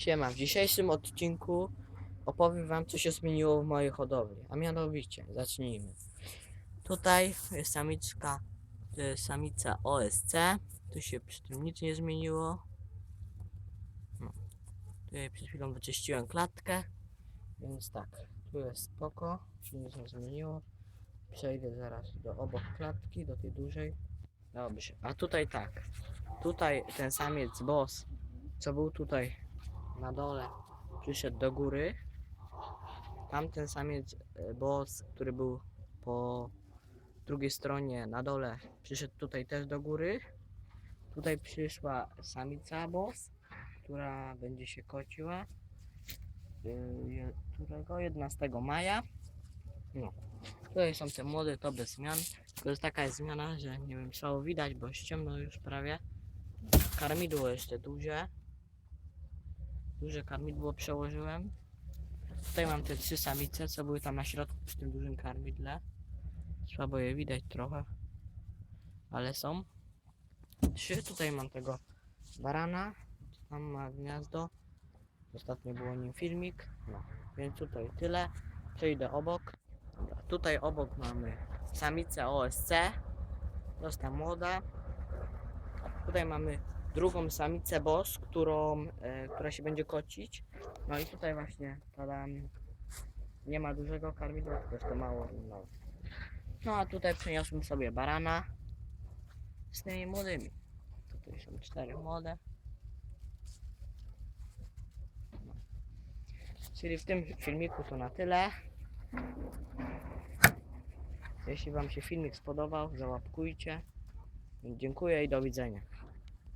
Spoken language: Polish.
Siema, w dzisiejszym odcinku opowiem wam co się zmieniło w mojej hodowli, a mianowicie zacznijmy. Tutaj jest samiczka, jest samica OSC, tu się przy tym nic nie zmieniło. No. Tutaj przed chwilą wyczyściłem klatkę, więc tak, tu jest spoko, się nic nie zmieniło. Przejdę zaraz do obok klatki, do tej dużej. Dobrze, a tutaj tak, tutaj ten samiec boss, co był tutaj na dole przyszedł do góry. Tamten samiec e, boss, który był po drugiej stronie na dole, przyszedł tutaj też do góry. Tutaj przyszła samica boss, która będzie się kociła. je- Którego? 11 maja. No. Tutaj są te młode, to bez zmian. Jest taka jest zmiana, że nie wiem, co widać, bo ściemno już prawie. Karmidło jeszcze duże. Duże karmidło przełożyłem. Tutaj mam te trzy samice, co były tam na środku przy tym dużym karmidle. Słabo je widać trochę, ale są. Trzy, tutaj mam tego barana, tam ma gniazdo. Ostatnio było nim filmik, no, więc tutaj tyle. Przejdę obok. Tutaj obok mamy samicę OSC, dosta młoda. Tutaj mamy drugą samicę boss, którą, e, która się będzie kocić. No i tutaj właśnie tadam, nie ma dużego karmidła, tylko jest to mało. No. no a tutaj przeniosłem sobie barana z tymi młodymi. Tutaj są cztery młode. Czyli w tym filmiku to na tyle. Jeśli Wam się filmik spodobał, załapkujcie. Dziękuję i do widzenia.